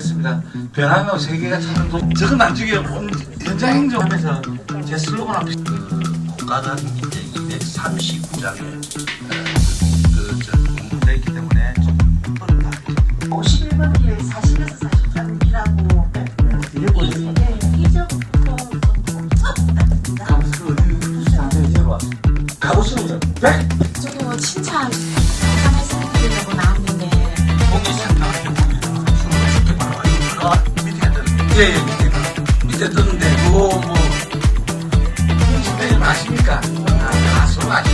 하겠습니다. 변함없 세계가 찾은 저건 나중에 현장 행정하면서 제 슬로건 앞에 국가는 이제 239장에 어, 그저 그, 공부되어 있기 때문에 좀 빠르다. 51번 길 40에서 43 길하고 이게 이제부터 좀 감수를 잘해줘봐. 가보시는 분 100. 저도 칭찬 한 말씀 드리려고 나왔는데 거기 생각할 때 보면 쉽게 말아. 이거 밑에 뜨는 예, 예, 밑에, 가- 밑에 뜨는데, 그거 뭐, 눈치 빼지 마십니까? 아, 가수 아직